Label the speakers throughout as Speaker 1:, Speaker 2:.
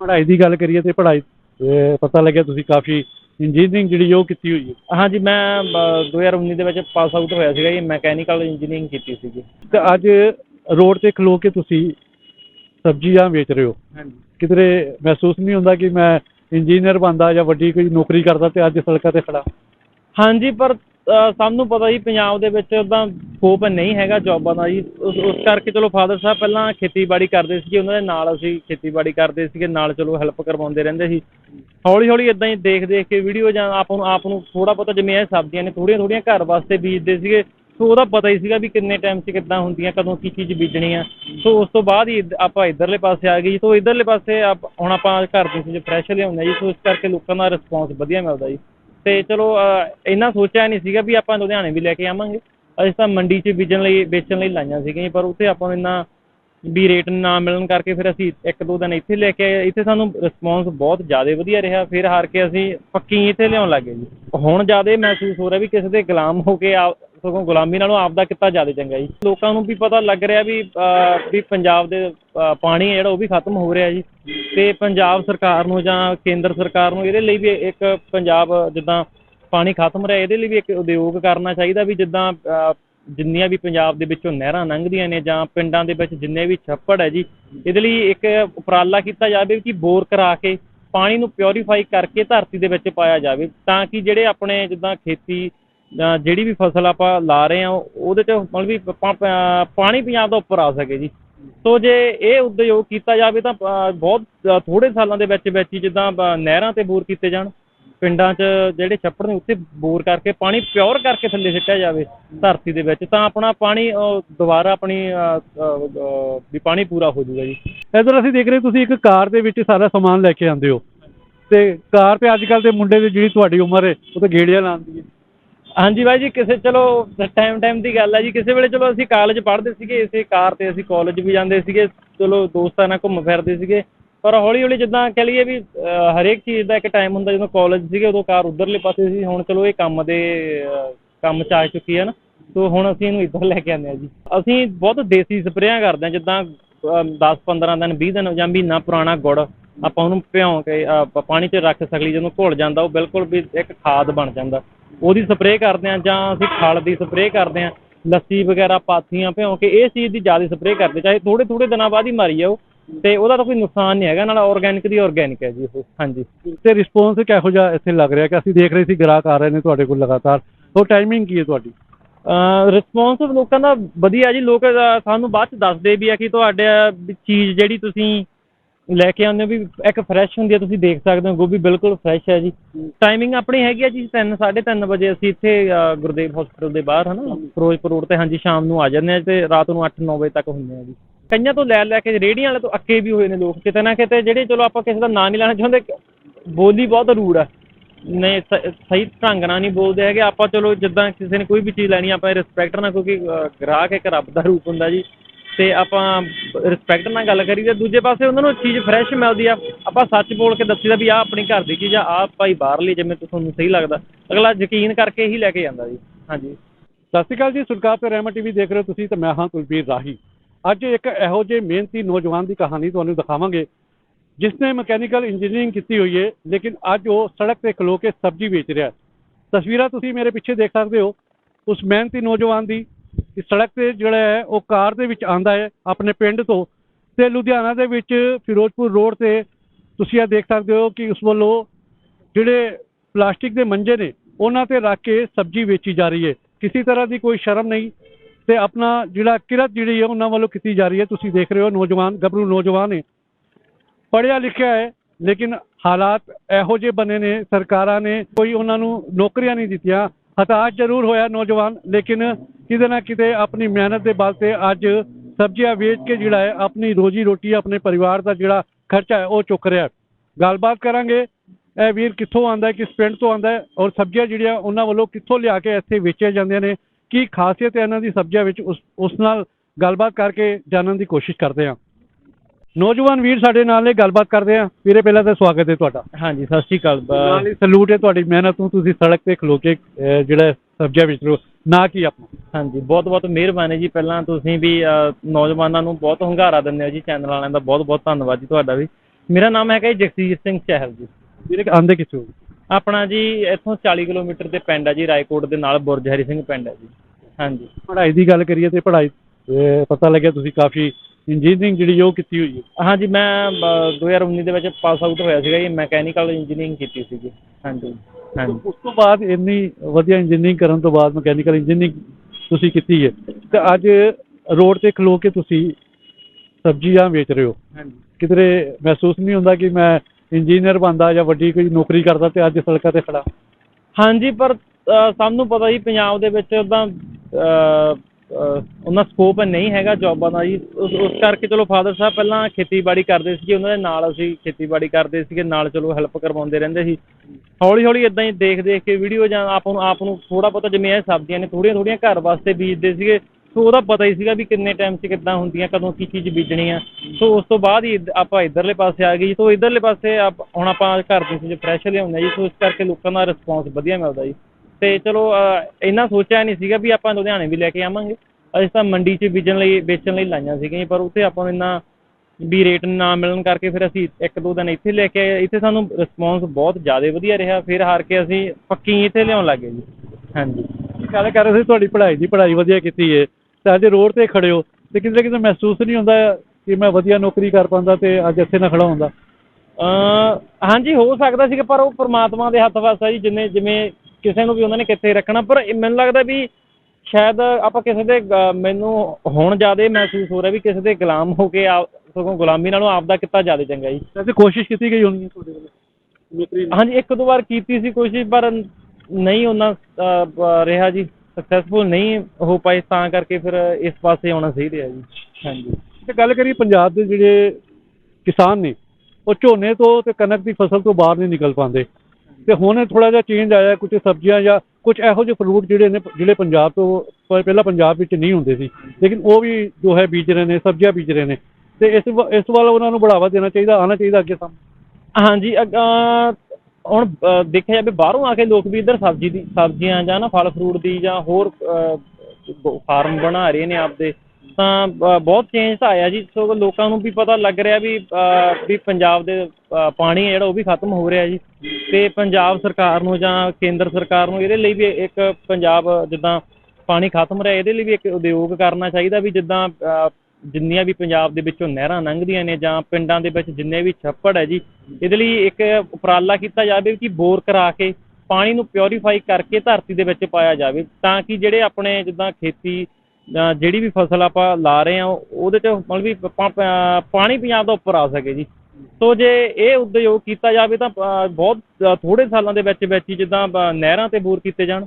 Speaker 1: ਪੜ੍ਹਾਈ ਦੀ ਗੱਲ ਕਰੀਏ ਤੇ ਪੜ੍ਹਾਈ ਪਤਾ ਲੱਗਿਆ ਤੁਸੀਂ ਕਾਫੀ ਇੰਜੀਨੀਅਰਿੰਗ ਜਿਹੜੀ ਉਹ ਕੀਤੀ ਹੋਈ ਹੈ।
Speaker 2: ਹਾਂਜੀ ਮੈਂ ਅ, 2019 ਦੇ ਵਿੱਚ ਪਾਸ ਆਊਟ ਹੋਇਆ ਸੀਗਾ ਜੀ ਮੈਕੈਨੀਕਲ ਇੰਜੀਨੀਅਰਿੰਗ ਕੀਤੀ ਸੀਗੀ।
Speaker 1: ਤੇ ਅੱਜ ਰੋਡ ਤੇ ਖਲੋ ਕੇ ਤੁਸੀਂ ਸਬਜ਼ੀਆਂ ਵੇਚ ਰਹੇ ਹੋ।
Speaker 2: ਹਾਂਜੀ।
Speaker 1: ਕਿਧਰੇ ਮਹਿਸੂਸ ਨਹੀਂ ਹੁੰਦਾ ਕਿ ਮੈਂ ਇੰਜੀਨੀਅਰ ਬਣਦਾ ਜਾਂ ਵੱਡੀ ਕੋਈ ਨੌਕਰੀ ਕਰਦਾ ਤੇ ਅੱਜ ਸੜਕਾਂ ਤੇ ਖੜਾ
Speaker 2: ਹਾਂਜੀ ਪਰ ਅ, ਸਾਨੂੰ ਪਤਾ ਜੀ ਪੰਜਾਬ ਦੇ ਵਿੱਚ ਉਦਾਂ ਸਕੋਪ ਨਹੀਂ ਹੈਗਾ ਜੌਬਾਂ ਦਾ ਜੀ। ਉਸ ਉਸ ਕਰਕੇ ਚਲੋ ਫਾਦਰ ਸਾਹਿਬ ਪਹਿਲਾਂ ਖੇਤੀਬਾੜੀ ਕਰਦੇ ਸੀਗੇ ਉਹਨਾਂ ਦੇ ਨਾਲ ਅਸੀਂ ਖੇਤੀਬਾੜੀ ਕਰਦੇ ਸੀਗੇ ਨਾਲ ਚਲੋ ਹੈਲਪ ਕਰਵਾਉਂਦੇ ਰਹਿੰਦੇ ਸੀ। ਹੌਲੀ ਹੌਲੀ ਇਦਾਂ ਹੀ ਦੇਖ ਦੇਖ ਕੇ ਵੀਡੀਓ ਜਾਂ ਆਪ ਨੂੰ ਆਪ ਨੂੰ ਥੋੜਾ ਬਹੁਤਾ ਜਿਵੇਂ ਇਹ ਸਬਜ਼ੀਆਂ ਨੇ ਥੋੜੀਆਂ ਥੋੜੀਆਂ ਘਰ ਵਾਸਤੇ ਬੀਜਦੇ ਸੀਗੇ। ਸੋ ਉਹਦਾ ਪਤਾ ਹੀ ਸੀਗਾ ਵੀ ਕਿੰਨੇ ਟਾਈਮ 'ਚ ਕਿੱਦਾਂ ਹੁੰਦੀਆਂ ਕਦੋਂ ਕੀ ਚੀਜ਼ ਬੀਜਣੀ ਆ। ਸੋ ਉਸ ਤੋਂ ਬਾਅਦ ਹੀ ਇੱਧ- ਆਪਾਂ ਇਧਰਲੇ ਪਾਸੇ ਆ ਗਏ ਜੀ। ਸੋ ਇਧਰਲੇ ਪਾਸੇ ਆਪ- ਹੁਣ ਆਪਾਂ ਘਰ ਦੀ ਚੀਜ਼ ਫਰੈਸ਼ ਲਿਆਉਂਦੇ ਹਾਂ ਜੀ। ਸੋ ਇਸ ਕਰਕੇ ਲੋਕਾਂ ਦਾ ਰਿਸਪੌਂਸ ਵਧੀਆ ਮਿਲਦਾ ਜੀ। ਤੇ ਚਲੋ ਅ, ਇੰਨਾ ਸੋਚਿਆ ਨਹੀਂ ਸੀਗਾ ਵੀ ਆਪਾਂ ਲੁਧਿਆਣੇ ਵੀ ਲੈ ਕੇ ਆਵਾਂਗੇ। ਅਸੀਂ ਤਾਂ ਮੰਡੀ 'ਚ ਬੀਜਣ ਲਈ ਵੇਚਣ ਲਈ ਲਾਈਆਂ ਸੀਗੀਆਂ ਪਰ ਉੱਥੇ ਆਪਾਂ ਨੂੰ ਇੰਨਾ ਵੀ ਰੇਟ ਨਾ ਮਿਲਣ ਕਰਕੇ ਫਿਰ ਅਸੀਂ ਇੱਕ ਦੋ ਦਿਨ ਇੱਥੇ ਲੈ ਕੇ ਆਏ। ਇੱਥੇ ਸਾਨੂੰ ਰਿਸਪੌਂਸ ਬਹੁਤ ਜ਼ਿਆਦਾ ਵਧੀਆ ਰਿਹਾ। ਫਿਰ ਹਾਰ ਕੇ ਅਸੀਂ ਪੱਕੀ ਇੱਥੇ ਲਿਆਉਣ ਲੱਗੇ ਜੀ। ਹੁਣ ਜ਼ਿਆਦਾ ਮਹਿਸੂਸ ਹੋ ਰਿਹਾ ਵੀ ਕਿਸੇ ਦੇ ਗੁਲਾਮ ਹੋ ਕੇ ਆ ਸਗੋਂ ਗੁਲਾਮੀ ਨਾਲੋਂ ਆਪਦਾ ਕਿੱਤਾ ਜ਼ਿਆਦਾ ਚੰਗਾ ਜੀ। ਲੋਕਾਂ ਨੂੰ ਵੀ ਪਤਾ ਲੱਗ ਰਿਹਾ ਵੀ ਵੀ ਪੰਜਾਬ ਦੇ ਪਾਣੀ ਹੈ ਜਿਹੜਾ ਉਹ ਵੀ ਖਤਮ ਹੋ ਰਿਹਾ ਜੀ। ਤੇ ਪੰਜਾਬ ਸਰਕਾਰ ਨੂੰ ਜਾਂ ਕੇਂਦਰ ਸਰਕਾਰ ਨੂੰ ਇਹਦੇ ਲਈ ਵੀ ਇੱਕ ਪੰਜਾਬ ਜਿੱਦਾਂ ਪਾਣੀ ਖਤਮ ਰਿਹਾ, ਇਹਦੇ ਲਈ ਵੀ ਇੱਕ ਉਦਯੋਗ ਕਰਨਾ ਚਾਹੀਦਾ ਵੀ ਜਿੱਦਾਂ ਜਿੰਨੀਆਂ ਵੀ ਪੰਜਾਬ ਦੇ ਵਿੱਚੋਂ ਨਹਿਰਾਂ ਲੰਘਦੀਆਂ ਨੇ ਜਾਂ ਪਿੰਡਾਂ ਦੇ ਵਿੱਚ ਜਿੰਨੇ ਵੀ ਛੱਪੜ ਹੈ ਜੀ, ਇਹਦੇ ਲਈ ਇੱਕ ਉਪਰਾਲਾ ਕੀਤਾ ਜਾਵੇ ਕਿ ਬੋਰ ਕਰਾ ਕੇ ਪਾਣੀ ਨੂੰ ਪਿਉਰੀਫਾਈ ਕਰਕੇ ਧਰਤੀ ਦੇ ਵਿੱਚ ਪਾਇਆ ਜਾਵੇ, ਤਾਂ ਕਿ ਜਿਹੜੇ ਆਪਣੇ ਜਿੱਦਾਂ ਖੇਤੀ ਜਿਹੜੀ ਵੀ ਫਸਲ ਆਪਾਂ ਲਾ ਰਹੇ ਆ ਉਹਦੇ ਚ ਮਤਲਬ ਵੀ ਪਾਣੀ ਪੰਜਾਬ ਦਾ ਉੱਪਰ ਆ ਸਕੇ ਜੀ। ਸੋ ਜੇ ਇਹ ਉਦਯੋਗ ਕੀਤਾ ਜਾਵੇ ਤਾਂ ਬਹੁਤ ਅ, ਥੋੜੇ ਸਾਲਾਂ ਦੇ ਵਿੱਚ ਵਿੱਚ ਹੀ ਜਿੱਦਾਂ ਨਹਿਰਾਂ ਤੇ ਬੋਰ ਕੀਤੇ ਜਾਣ ਪਿੰਡਾਂ 'ਚ ਜਿਹੜੇ ਛੱਪੜ ਨੇ ਉੱਥੇ ਬੋਰ ਕਰਕੇ ਪਾਣੀ ਪਿਓਰ ਕਰਕੇ ਥੱਲੇ ਸਿੱਟਿਆ ਜਾਵੇ ਧਰਤੀ ਦੇ ਵਿੱਚ ਤਾਂ ਆਪਣਾ ਪਾਣੀ ਦੁਬਾਰਾ ਆਪਣੀ ਵੀ ਪਾਣੀ ਪੂਰਾ ਹੋ ਜਾਊਗਾ ਜੀ।
Speaker 1: ਇਧਰ ਅਸੀਂ ਦੇਖ ਰਹੇ ਤੁਸੀਂ ਇੱਕ ਕਾਰ ਦੇ ਵਿੱਚ ਸਾਰਾ ਸਮਾਨ ਲੈ ਕੇ ਆਉਂਦੇ ਹੋ। ਤੇ ਕਾਰ ਤੇ ਅੱਜ ਕੱਲ ਦੇ ਮੁੰਡੇ ਦੀ ਜਿਹੜੀ ਤੁਹਾਡੀ ਉਮਰ ਹੈ ਉਹ ਤਾਂ ਗੇੜੀਆਂ ਲਾਉਂਦੀ ਹੈ।
Speaker 2: ਹਾਂਜੀ ਬਾਈ ਜੀ, ਕਿਸੇ, ਚਲੋ ਟਾਈਮ ਟਾਈਮ ਦੀ ਗੱਲ ਹੈ ਜੀ। ਕਿਸੇ ਵੇਲੇ, ਚਲੋ, ਅਸੀਂ ਕਾਲਜ ਪੜ੍ਹਦੇ ਸੀਗੇ, ਇਸੇ ਕਾਰ ਤੇ ਅਸੀਂ ਕਾਲਜ ਵੀ ਜਾਂਦੇ ਸੀਗੇ। ਚਲੋ, ਦੋਸਤਾਂ ਨਾਲ ਘੁੰਮ ਫਿਰਦੇ ਸੀਗੇ। ਪਰ ਹੌਲੀ ਹੌਲੀ ਜਿੱਦਾਂ ਕਹਿ ਲਈਏ ਵੀ ਹਰੇਕ ਚੀਜ਼ ਦਾ ਇੱਕ ਟਾਈਮ ਹੁੰਦਾ, ਜਦੋਂ ਕਾਲਜ ਸੀਗੇ, ਉਦੋਂ ਕਾਰ ਉੱਧਰਲੇ ਪਾਸੇ ਸੀ। ਹੁਣ ਚਲੋ, ਇਹ ਕੰਮ ਦੇ ਕੰਮ 'ਚ ਆ ਚੁੱਕੀ ਹੈ ਨਾ। ਸੋ, ਹੁਣ ਅਸੀਂ ਇਹਨੂੰ ਇੱਧਰ ਲੈ ਕੇ ਆਉਂਦੇ ਹਾਂ ਜੀ। ਅਸੀਂ ਬਹੁਤ ਦੇਸੀ ਸਪਰੇਆਂ ਕਰਦੇ ਹਾਂ, ਜਿੱਦਾਂ 10 15 ਦਿਨ 20 ਦਿਨ ਜਾਂ ਮਹੀਨਾ ਪੁਰਾਣਾ ਗੁੜ। ਆਪਾਂ ਉਹਨੂੰ ਭਿਉਂ ਕੇ, ਆਪਾਂ ਪਾਣੀ 'ਚ ਰੱਖ ਸਕਲੀ, ਜਦੋਂ ਘੁਲ ਜਾਂਦਾ, ਉਹ ਬਿਲਕੁਲ ਵੀ ਇੱਕ ਖਾਦ ਬਣ ਜਾਂਦਾ। ਉਹਦੀ ਸਪਰੇਅ ਕਰਦੇ ਹਾਂ ਜਾਂ ਅਸੀਂ ਖਲ ਦੀ ਸਪਰੇਅ ਕਰਦੇ ਹਾਂ, ਲੱਸੀ ਵਗੈਰਾ, ਪਾਥੀਆਂ ਭਿਉਂ ਕੇ, ਇਹ ਚੀਜ਼ ਦੀ ਜ਼ਿਆਦਾ ਸਪਰੇਅ ਕਰਦੇ। ਚਾਹੇ ਥੋੜ੍ਹੇ ਥੋੜ੍ਹੇ ਦਿਨਾਂ ਬਾਅਦ ਹੀ ਮਾਰੀ ਜਾਓ, ਤੇ ਉਹਦਾ ਤਾਂ ਕੋਈ ਨੁਕਸਾਨ ਨਹੀਂ ਹੈਗਾ, ਨਾਲ ਆਰਗੈਨਿਕ ਦੀ ਆਰਗੈਨਿਕ ਹੈ ਜੀ ਉਹ। ਹਾਂਜੀ।
Speaker 1: ਤੇ ਰਿਸਪੌਂਸ ਕਿਹੋ ਜਿਹਾ ਇੱਥੇ ਲੱਗ ਰਿਹਾ ਕਿ ਅਸੀਂ ਦੇਖ ਰਹੇ ਸੀ, ਗ੍ਰਾਹਕ ਆ ਰਹੇ ਨੇ ਤੁਹਾਡੇ ਕੋਲ ਲਗਾਤਾਰ। ਉਹ ਟਾਈਮਿੰਗ ਕੀ ਹੈ ਤੁਹਾਡੀ?
Speaker 2: ਰਿਸਪੌਂਸ ਲੋਕਾਂ ਦਾ ਵਧੀਆ ਜੀ, ਲੋਕ ਸਾਨੂੰ ਬਾਅਦ ਚ ਦੱਸਦੇ ਵੀ ਆ ਕਿ ਤੁਹਾਡੇ ਚੀਜ਼ ਜਿਹੜੀ ਤੁਸੀਂ ਲੈ ਕੇ ਆਉਂਦੇ ਹੋ ਵੀ ਇੱਕ ਫਰੈਸ਼ ਹੁੰਦੀ ਹੈ ਤੁਸੀਂ ਦੇਖ ਸਕਦੇ ਹੋ ਗੋਭੀ ਬਿਲਕੁਲ ਫਰੈਸ਼ ਹੈ ਜੀ। ਟਾਈਮਿੰਗ ਆਪਣੀ ਹੈਗੀ ਆ ਜੀ 3 3:30 ਵਜੇ ਅਸੀਂ ਇੱਥੇ ਗੁਰਦੇਵ ਹਸਪੀਟਲ ਦੇ ਬਾਹਰ ਹਨਾ? ਫਿਰੋਜ਼ਪੁਰ ਰੋਡ ਤੇ ਹਾਂਜੀ ਸ਼ਾਮ ਨੂੰ ਆ ਜਾਂਦੇ ਆ ਤੇ ਰਾਤ ਨੂੰ 8-9 ਵਜੇ ਤੱਕ ਹੁੰਦੇ ਆ ਜੀ। ਕਈਆਂ ਤੋਂ ਲੈ ਲੈ ਕੇ ਰੇਹੜੀਆਂ ਵਾਲੇ ਤੋਂ ਅੱਕੇ ਵੀ ਹੋਏ ਨੇ ਲੋਕ ਕਿਤੇ ਨਾ ਕਿਤੇ ਜਿਹੜੇ ਚਲੋ ਆਪਾਂ ਕਿਸੇ ਦਾ ਨਾਂ ਨਹੀਂ ਲੈਣਾ ਚਾਹੁੰਦੇ ਬੋਲੀ ਬਹੁਤ ਰੂੜ ਆ ਨਹੀਂ ਸ- ਸਹੀ ਢੰਗ ਨਾਲ ਨਹੀਂ ਬੋਲਦੇ ਹੈਗੇ ਆਪਾਂ ਚਲੋ ਜਿੱਦਾਂ ਕਿਸੇ ਨੇ ਕੋਈ ਵੀ ਚੀਜ਼ ਲੈਣੀ ਆਪਾਂ ਰਿਸਪੈਕਟ ਨਾਲ ਕਿਉਂਕਿ ਅਹ, ਗ੍ਰਾਹਕ ਇੱਕ ਰੱਬ ਦਾ ਰੂਪ ਹੁੰਦਾ ਜੀ। ਅਤੇ ਆਪਾਂ ਰਿਸਪੈਕਟ ਨਾਲ ਗੱਲ ਕਰੀ ਦੂਜੇ ਪਾਸੇ ਉਹਨਾਂ ਨੂੰ ਚੀਜ਼ ਫਰੈਸ਼ ਮਿਲਦੀ ਆ, ਆਪਾਂ ਸੱਚ ਬੋਲ ਕੇ ਦੱਸੀਦਾ ਵੀ ਆਹ ਆਪਣੀ ਘਰ ਦੀ ਚੀਜ਼ ਆ, ਆਹ ਭਾਈ ਬਾਹਰਲੀ ਜਿਵੇਂ ਤੁਹਾਨੂੰ ਸਹੀ ਲੱਗਦਾ। ਅਗਲਾ ਯਕੀਨ ਕਰਕੇ ਹੀ ਲੈ ਕੇ ਜਾਂਦਾ ਜੀ। ਹਾਂਜੀ।
Speaker 1: ਸਤਿ ਸ਼੍ਰੀ ਅਕਾਲ ਜੀ, ਸੁਰਕਾਰ ਤੇ ਰਹਿਮਤ ਟੀਵੀ ਦੇਖ ਰਹੇ ਹੋ ਤੁਸੀਂ ਤੇ ਮੈਂ ਹਾਂ ਕੁਲਬੀਰ ਰਾਹੀ। ਅੱਜ ਇੱਕ ਇਹੋ ਜਿਹੇ ਮਿਹਨਤੀ ਨੌਜਵਾਨ ਦੀ ਕਹਾਣੀ ਤੁਹਾਨੂੰ ਦਿਖਾਵਾਂਗੇ ਜਿਸ ਨੇ ਮਕੈਨੀਕਲ ਇੰਜੀਨੀਅਰਿੰਗ ਕੀਤੀ ਹੋਈ ਹੈ ਲੇਕਿਨ ਅੱਜ ਉਹ ਸੜਕ ਤੇ ਖਲੋ ਕੇ ਸਬਜ਼ੀ ਵੇਚ ਰਿਹਾ। ਤਸਵੀਰਾਂ ਤੁਸੀਂ ਮੇਰੇ ਪਿੱਛੇ ਦੇਖ ਸਕਦੇ ਹੋ। ਉਸ ਮਿਹਨਤੀ ਨੌਜਵਾਨ ਦੀ ਸੜਕ ਤੇ ਜਿਹੜਾ ਹੈ, ਉਹ ਕਾਰ ਦੇ ਵਿੱਚ ਆਂਦਾ ਹੈ ਆਪਣੇ ਪਿੰਡ ਤੋਂ। ਤੇ ਲੁਧਿਆਣਾ ਦੇ ਵਿੱਚ ਫਿਰੋਜ਼ਪੁਰ ਰੋਡ ਤੇ ਤੁਸੀਂ ਇਹ ਦੇਖ ਸਕਦੇ ਹੋ ਕਿ ਉਸ ਵੱਲੋਂ ਜਿਹੜੇ ਪਲਾਸਟਿਕ ਦੇ ਮੰਜੇ ਨੇ, ਉਹਨਾਂ ਤੇ ਰੱਖ ਕੇ ਸਬਜ਼ੀ ਵੇਚੀ ਜਾ ਰਹੀ ਹੈ। ਕਿਸੇ ਤਰ੍ਹਾਂ ਦੀ ਕੋਈ ਸ਼ਰਮ ਨਹੀਂ ਤੇ ਆਪਣਾ ਜਿਹੜਾ ਕਿਰਤ ਜਿਹੜੀ ਹੈ, ਉਹਨਾਂ ਵੱਲੋਂ ਕੀਤੀ ਜਾ ਰਹੀ ਹੈ। ਤੁਸੀਂ ਦੇਖ ਰਹੇ ਹੋ ਨੌਜਵਾਨ, ਗੱਭਰੂ ਨੌਜਵਾਨ ਨੇ। ਪੜ੍ਹਿਆ ਲਿਖਿਆ ਹੈ, ਲੇਕਿਨ ਹਾਲਾਤ ਇਹੋ ਜਿਹੇ ਬਣੇ ਨੇ, ਸਰਕਾਰਾਂ ਨੇ ਕੋਈ ਉਹਨਾਂ ਨੂੰ ਨੌਕਰੀਆਂ ਨਹੀਂ ਦਿੱਤੀਆਂ। ਹਤਾਸ਼ ਜ਼ਰੂਰ ਹੋਇਆ ਨੌਜਵਾਨ, ਲੇਕਿਨ ਕਿਤੇ ਨਾ ਕਿਤੇ ਆਪਣੀ ਮਿਹਨਤ ਦੇ ਬਲ ਤੇ ਅੱਜ ਸਬਜ਼ੀਆਂ ਵੇਚ ਕੇ ਜਿਹੜਾ ਹੈ, ਆਪਣੀ ਰੋਜੀ ਰੋਟੀ, ਆਪਣੇ ਪਰਿਵਾਰ ਦਾ ਜਿਹੜਾ ਖਰਚਾ ਹੈ, ਉਹ ਚੁੱਕ ਰਿਹਾ ਗੱਲਬਾਤ ਕਰਾਂਗੇ। ਇਹ ਵੀਰ ਕਿੱਥੋਂ ਆਂਦਾ ਹੈ, ਕਿਸ ਪਿੰਡ ਤੋਂ ਆਂਦਾ ਹੈ ਔਰ ਸਬਜ਼ੀਆਂ ਜਿਹੜੀਆਂ ਉਹਨਾਂ ਵੱਲੋਂ ਕਿੱਥੋਂ ਲਿਆ ਕੇ ਇੱਥੇ ਵੇਚੀਆਂ ਜਾਂਦੀਆਂ ਨੇ, ਕੀ ਖਾਸੀਅਤ ਹੈ ਇਹਨਾਂ ਦੀ ਸਬਜ਼ੀਆਂ ਵਿੱਚ, ਉਸ ਉਸ ਨਾਲ ਗੱਲਬਾਤ ਕਰਕੇ ਜਾਣਨ ਦੀ ਕੋਸ਼ਿਸ਼ ਕਰਦੇ ਹਾਂ। ਨੌਜਵਾਨ ਵੀਰ ਸਾਡੇ ਨਾਲ ਨੇ ਗੱਲਬਾਤ ਕਰਦੇ ਹਾਂ। ਵੀਰੇ ਪਹਿਲਾਂ ਤਾਂ ਸਵਾਗਤ ਹੈ ਤੁਹਾਡਾ।
Speaker 2: ਹਾਂਜੀ ਸਤਿ ਸ਼੍ਰੀ ਅਕਾਲ।
Speaker 1: ਨਾਲ ਹੀ ਸਲੂਟ ਹੈ ਤੁਹਾਡੀ ਮਿਹਨਤ ਨੂੰ ਤੁਸੀਂ ਸੜਕ ਤੇ ਖਲੋ ਕੇ ਅਹ, ਜਿਹੜਾ ਸਬਜ਼ੀਆਂ ਵੇਚ ਰਹੇ ਹੋ ਨਾ ਕੀ ਆਪਣਾ?
Speaker 2: ਹਾਂਜੀ ਬਹੁਤ ਬਹੁਤ ਮਿਹਰਬਾਨੀ ਜੀ। ਪਹਿਲਾਂ ਤੁਸੀਂ ਵੀ ਨੌਜਵਾਨਾਂ ਨੂੰ ਬਹੁਤ ਹੁੰਗਾਰਾ ਦਿੰਦੇ ਹੋ ਜੀ ਚੈਨਲ ਵਾਲਿਆਂ ਦਾ ਬਹੁਤ ਬਹੁਤ ਧੰਨਵਾਦ ਜੀ ਤੁਹਾਡਾ ਵੀ। ਮੇਰਾ ਨਾਮ ਹੈਗਾ ਜੀ ਜਗਸੀਰ ਸਿੰਘ ਚਹਿਲ ਜੀ।
Speaker 1: ਵੀਰੇ ਆਂਦੇ ਕਿੱਥੋਂ ਹੋ?
Speaker 2: ਆਪਣਾ ਜੀ ਇੱਥੋਂ 40 ਕਿਲੋਮੀਟਰ ਤੇ ਪਿੰਡ ਹੈ ਜੀ ਰਾਏਕੋਟ ਦੇ ਨਾਲ ਬੁਰਜ ਹਰੀ ਸਿੰਘ ਪਿੰਡ ਹੈ ਜੀ। ਹਾਂਜੀ।
Speaker 1: ਪੜ੍ਹਾਈ ਦੀ ਗੱਲ ਕਰੀਏ ਤੇ ਪੜ੍ਹਾਈ ਅਹ ਪਤਾ ਲੱਗਿਆ ਤੁਸੀਂ ਕਾਫੀ ਇੰਜੀਨੀਅਰਿੰਗ ਜਿਹੜੀ ਉਹ ਕੀਤੀ ਹੋਈ ਹੈ।
Speaker 2: ਹਾਂਜੀ ਮੈਂ ਅ, 2019 ਦੇ ਵਿੱਚ ਪਾਸ ਆਊਟ ਹੋਇਆ ਸੀਗਾ ਜੀ ਮੈਕੈਨੀਕਲ ਇੰਜੀਨੀਅਰਿੰਗ ਕੀਤੀ ਸੀਗੀ। ਹਾਂਜੀ ਹਾਂਜੀ।
Speaker 1: ਉਸ ਤੋਂ ਬਾਅਦ ਇੰਨੀ ਵਧੀਆ ਇੰਜੀਨੀਅਰਿੰਗ ਕਰਨ ਤੋਂ ਬਾਅਦ ਮਕੈਨੀਕਲ ਇੰਜੀਨੀਅਰਿੰਗ ਤੁਸੀਂ ਕੀਤੀ ਹੈ ਤੇ ਅੱਜ ਰੋਡ ਤੇ ਖਲੋ ਕੇ ਤੁਸੀਂ ਸਬਜ਼ੀਆਂ ਵੇਚ ਰਹੇ ਹੋ।
Speaker 2: ਹਾਂਜੀ।
Speaker 1: ਕਿਧਰੇ ਮਹਿਸੂਸ ਨਹੀਂ ਹੁੰਦਾ ਕਿ ਮੈਂ ਇੰਜੀਨੀਅਰ ਬਣਦਾ ਜਾਂ ਵੱਡੀ ਕੋਈ ਨੌਕਰੀ ਕਰਦਾ ਤੇ ਅੱਜ ਸੜਕਾਂ ਤੇ ਖੜਾ
Speaker 2: ਹਾਂਜੀ ਪਰ ਅ, ਸਾਨੂੰ ਪਤਾ ਜੀ ਪੰਜਾਬ ਦੇ ਵਿੱਚ ਉਦਾਂ ਉਹਨਾਂ ਸਕੋਪ ਨਹੀਂ ਹੈਗਾ ਜੌਬਾਂ ਦਾ ਜੀ। ਉਸ ਉਸ ਕਰਕੇ ਚਲੋ ਫਾਦਰ ਸਾਹਿਬ ਪਹਿਲਾਂ ਖੇਤੀਬਾੜੀ ਕਰਦੇ ਸੀਗੇ, ਉਹਨਾਂ ਦੇ ਨਾਲ ਅਸੀਂ ਖੇਤੀਬਾੜੀ ਕਰਦੇ ਸੀਗੇ, ਨਾਲ ਚਲੋ ਹੈਲਪ ਕਰਵਾਉਂਦੇ ਰਹਿੰਦੇ ਸੀ। ਹੌਲੀ ਹੌਲੀ ਇਦਾਂ ਹੀ ਦੇਖ ਦੇਖ ਕੇ ਵੀਡੀਓ ਜਾਂ ਆਪ ਨੂੰ ਆਪ ਨੂੰ ਥੋੜਾ ਬਹੁਤਾ ਜਿਵੇਂ ਇਹ ਸਬਜ਼ੀਆਂ ਨੇ ਥੋੜ੍ਹੀਆਂ ਥੋੜ੍ਹੀਆਂ ਘਰ ਵਾਸਤੇ ਬੀਜਦੇ ਸੀਗੇ, ਸੋ ਉਹਦਾ ਪਤਾ ਹੀ ਸੀਗਾ ਵੀ ਕਿੰਨੇ ਟਾਈਮ 'ਚ ਕਿੱਦਾਂ ਹੁੰਦੀਆਂ, ਕਦੋਂ ਕੀ ਚੀਜ਼ ਬੀਜਣੀ ਆ। ਸੋ ਉਸ ਤੋਂ ਬਾਅਦ ਹੀ ਆਪਾਂ ਇਧਰਲੇ ਪਾਸੇ ਆ ਗਏ ਜੀ। ਸੋ ਇਧਰਲੇ ਪਾਸੇ ਆਪ- ਹੁਣ ਆਪਾਂ ਘਰ ਦੀ ਚੀਜ਼ ਫਰੈਸ਼ ਲਿਆਉਂਦੇ ਜੀ, ਸੋ ਇਸ ਕਰਕੇ ਲੋਕਾਂ ਦਾ ਰਿਸਪੌਂਸ ਵਧੀਆ ਮਿਲਦਾ ਜੀ। ਤੇ ਚਲੋ ਇੰਨਾ ਸੋਚਿਆ ਨਹੀਂ ਸੀਗਾ ਵੀ ਆਪਾਂ ਲੁਧਿਆਣੇ ਵੀ ਲੈ ਕੇ ਆਵਾਂਗੇ। ਅਸੀਂ ਤਾਂ ਮੰਡੀ 'ਚ ਬੀਜਣ ਲਈ ਵੇਚਣ ਲਈ ਲਾਈਆਂ ਸੀਗੀਆਂ ਪਰ ਉੱਥੇ ਆਪਾਂ ਨੂੰ ਇੰਨਾ ਵੀ ਰੇਟ ਨਾ ਮਿਲਣ ਕਰਕੇ ਫਿਰ ਅਸੀਂ ਇੱਕ ਦੋ ਦਿਨ ਇੱਥੇ ਲੈ ਕੇ ਆਏ। ਇੱਥੇ ਸਾਨੂੰ ਰਿਸਪੌਂਸ ਬਹੁਤ ਜ਼ਿਆਦਾ ਵਧੀਆ ਰਿਹਾ। ਫਿਰ ਹਾਰ ਕੇ ਅਸੀਂ ਪੱਕੀ ਇੱਥੇ ਲਿਆਉਣ ਲੱਗੇ ਜੀ। ਹਾਂਜੀ।
Speaker 1: ਗੱਲ ਕਰ ਰਹੇ ਸੀ? ਤੁਹਾਡੀ ਪੜ੍ਹਾਈ ਦੀ ਪੜ੍ਹਾਈ ਵਧੀਆ ਕੀਤੀ ਹੈ ਤੇ ਅੱਜ ਰੋਡ ਤੇ ਖੜੇ ਹੋ ਤੇ ਕਿਤੇ ਕਿਤੇ ਮਹਿਸੂਸ ਨਹੀਂ ਹੁੰਦਾ ਕਿ ਮੈਂ ਵਧੀਆ ਨੌਕਰੀ ਕਰ ਪਾਉਂਦਾ ਤੇ ਅੱਜ ਇੱਥੇ ਨਾ ਖੜਾ ਹੁੰਦਾ?
Speaker 2: ਅ ਹਾਂਜੀ ਹੋ ਸਕਦਾ ਸੀ ਪਰ ਉਹ ਪ੍ਰਮਾਤਮਾ ਦੇ ਹੱਥ ਵੱਸ ਜੀ ਜਿੰਨੇ ਜਿਵੇਂ ਕਿਸੇ ਨੂੰ ਵੀ ਉਹਨਾਂ ਨੇ ਕਿੱਥੇ ਰੱਖਣਾ ਪਰ ਮੈਨੂੰ ਲੱਗਦਾ ਵੀ ਸ਼ਾਇਦ ਆਪਾਂ ਕਿਸੇ ਦੇ ਮੈਨੂੰ ਹੁਣ ਜ਼ਿਆਦਾ ਮਹਿਸੂਸ ਹੋ ਰਿਹਾ ਵੀ ਕਿਸੇ ਦੇ ਗੁਲਾਮ ਹੋ ਕੇ ਆ ਸਗੋਂ ਗੁਲਾਮੀ ਨਾਲੋਂ ਆਪਦਾ ਕੀਤਾ ਜ਼ਿਆਦਾ ਚੰਗਾ ਜੀ।
Speaker 1: ਵੈਸੇ ਕੋਸ਼ਿਸ਼ ਕੀਤੀ ਗਈ ਹੋਣੀ ਹੈ ਤੁਹਾਡੇ ਵੱਲੋਂ।
Speaker 2: ਹਾਂਜੀ ਇੱਕ ਦੋ ਵਾਰ ਕੀਤੀ ਸੀ ਕੋਸ਼ਿਸ਼ ਪਰ ਨਹੀਂ ਉਹਨਾਂ ਰਿਹਾ ਜੀ। ਸਕਸੈਸਫੁਲ ਨਹੀਂ ਹੋ ਪਾਏ ਤਾਂ ਕਰਕੇ ਫਿਰ ਇਸ ਪਾਸੇ ਆਉਣਾ ਸਹੀ ਰਿਹਾ ਜੀ। ਹਾਂਜੀ।
Speaker 1: ਤੇ ਗੱਲ ਕਰੀਏ ਪੰਜਾਬ ਦੇ ਜਿਹੜੇ ਕਿਸਾਨ ਨੇ ਉਹ ਝੋਨੇ ਤੋਂ ਤੇ ਕਣਕ ਦੀ ਫਸਲ ਤੋਂ ਬਾਹਰ ਨਹੀਂ ਨਿਕਲ ਪਾਉਂਦੇ। ਤੇ ਹੁਣ ਥੋੜਾ ਜਿਹਾ ਚੇਂਜ ਆਇਆ ਕੁਝ ਸਬਜ਼ੀਆਂ ਜਾਂ ਕੁਝ ਇਹੋ ਜਿਹੇ ਫਰੂਟ ਜਿਹੜੇ ਨੇ, ਜਿਹੜੇ ਪੰਜਾਬ ਤੋਂ ਪਹਿਲਾਂ ਪੰਜਾਬ ਵਿੱਚ ਨਹੀਂ ਹੁੰਦੇ ਸੀ। ਲੇਕਿਨ ਉਹ ਵੀ ਜੋ ਹੈ ਬੀਜ ਰਹੇ ਨੇ, ਸਬਜ਼ੀਆਂ ਬੀਜ ਰਹੇ ਨੇ। ਤੇ ਇਸ ਵ- ਇਸ ਵੱਲ ਉਹਨਾਂ ਨੂੰ ਬੜਾਵਾ ਦੇਣਾ ਚਾਹੀਦਾ, ਆਉਣਾ ਚਾਹੀਦਾ ਅੱਗੇ ਸਾਹਮਣੇ।
Speaker 2: ਹਾਂਜੀ ਅਗ- ਹੁਣ ਦੇਖਿਆ ਜਾਵੇ ਬਾਹਰੋਂ ਆ ਕੇ ਲੋਕ ਵੀ ਇੱਧਰ ਸਬਜ਼ੀ ਦੀ, ਸਬਜ਼ੀਆਂ ਜਾਂ ਨਾ ਫਲ ਫਰੂਟ ਦੀ ਜਾਂ ਹੋਰ ਫਾਰਮ ਬਣਾ ਰਹੇ ਨੇ ਆਪਦੇ। ਤਾਂ ਬਹੁਤ ਚੇਂਜ ਤਾਂ ਆਇਆ ਜੀ। ਸੋ ਲੋਕਾਂ ਨੂੰ ਵੀ ਪਤਾ ਲੱਗ ਰਿਹਾ ਵੀ ਵੀ ਪੰਜਾਬ ਦੇ ਪਾਣੀ ਹੈ ਜਿਹੜਾ, ਉਹ ਵੀ ਖਤਮ ਹੋ ਰਿਹਾ ਜੀ। ਅਤੇ ਪੰਜਾਬ ਸਰਕਾਰ ਨੂੰ ਜਾਂ ਕੇਂਦਰ ਸਰਕਾਰ ਨੂੰ ਇਹਦੇ ਲਈ ਵੀ ਇੱਕ ਪੰਜਾਬ, ਜਿੱਦਾਂ ਪਾਣੀ ਖਤਮ ਰਿਹਾ, ਇਹਦੇ ਲਈ ਵੀ ਇੱਕ ਉਦਯੋਗ ਕਰਨਾ ਚਾਹੀਦਾ ਵੀ ਜਿੱਦਾਂ ਜਿੰਨੀਆਂ ਵੀ ਪੰਜਾਬ ਦੇ ਵਿੱਚੋਂ ਨਹਿਰਾਂ ਲੰਘਦੀਆਂ ਨੇ ਜਾਂ ਪਿੰਡਾਂ ਦੇ ਵਿੱਚ ਜਿੰਨੇ ਵੀ ਛੱਪੜ ਹੈ ਜੀ, ਇਹਦੇ ਲਈ ਇੱਕ ਉਪਰਾਲਾ ਕੀਤਾ ਜਾਵੇ ਕਿ ਬੋਰ ਕਰਾ ਕੇ ਪਾਣੀ ਨੂੰ ਪਿਓਰੀਫਾਈ ਕਰਕੇ ਧਰਤੀ ਦੇ ਵਿੱਚ ਪਾਇਆ ਜਾਵੇ, ਤਾਂ ਕਿ ਜਿਹੜੇ ਆਪਣੇ ਜਿੱਦਾਂ ਖੇਤੀ ਜਿਹੜੀ ਵੀ ਫਸਲ ਆਪਾਂ ਲਾ ਰਹੇ ਹਾਂ ਉਹਦੇ 'ਚ ਮਤਲਬ ਵੀ ਪਾਣੀ ਪੰਜਾਬ ਦਾ ਉੱਪਰ ਆ ਸਕੇ ਜੀ। ਸੋ ਜੇ ਇਹ ਉਦਯੋਗ ਕੀਤਾ ਜਾਵੇ ਤਾਂ ਬਹੁਤ ਅ, ਥੋੜੇ ਸਾਲਾਂ ਦੇ ਵਿੱਚ ਵਿੱਚ ਹੀ ਜਿੱਦਾਂ ਨਹਿਰਾਂ ਤੇ ਬੋਰ ਕੀਤੇ ਜਾਣ